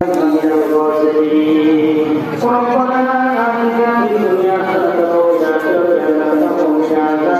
আমি গুণাগার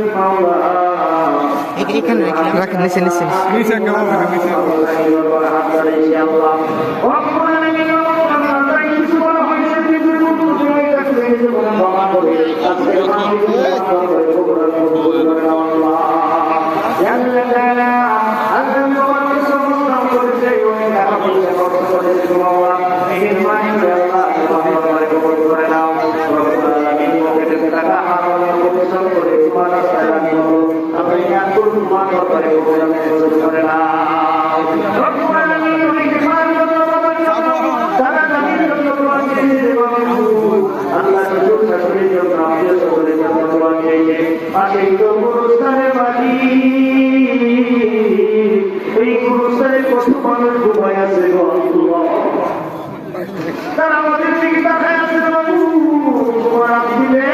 এখানে রাখেন নিচে নিচে নিচে। নিচে একটা বলবেন, নিচে। এই গুরুস্থানের কত মানুষ ঘুমায় আছে গো আল্লাহ। তারা আমাদের দিকে তাকায় আছে বাবু তোমার দিলে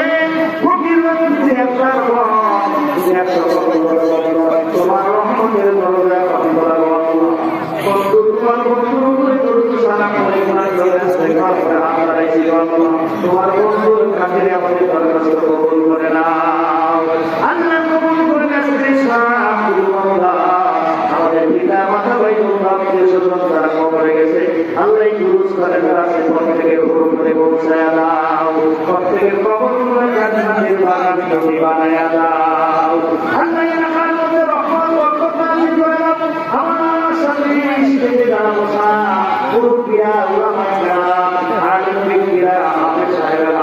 ফকির রাখছে একটা ঘর, একটা ঘর, তোমার রহমতের দরজা বন্ধ করো আল্লাহ। বন্ধু তোমার বন্ধুর উপরে দরুদ সালাম করে গুনাহ করে তোমার জান্নাতের বাগান তুমি বানায়া আল্লাহ এলাকার মধ্যে রহমত বরকত নাযিল করে দাও আমার সাথে স্টেজে যারা বসা মুরব্বিয়া উলামায়ে কেরাম আলিম ব্যক্তিরা হাফেজ সাহেবেরা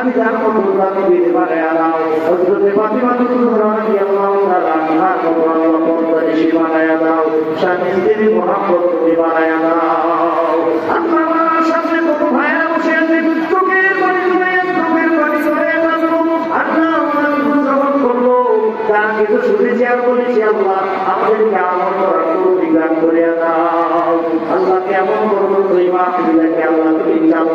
খালিদার মতো নবীর বানায় নাও হজরতে ফাতিমা তো রাজি আল্লাহ তাআলা আনহা কবর আল্লাহ পর্দানিশী বানায় দাও স্বামী তুমি করে কেমন করব তুই মাফ দিলাকে আল্লাহ তুমি চালু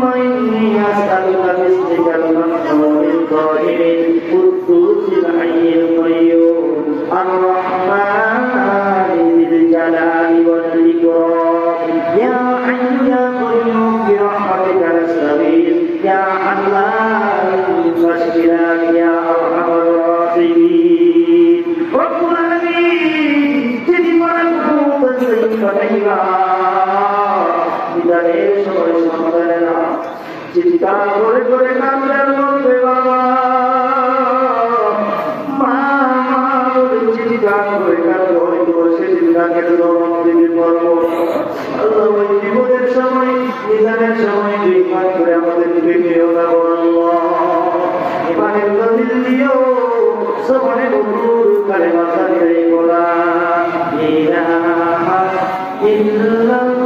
يا ارحم الراحمين رب العالمين যিনি মরণ বিদারের সময় সন্তানেরা চিৎকার করে করে وصدق القرآن إله إلا الله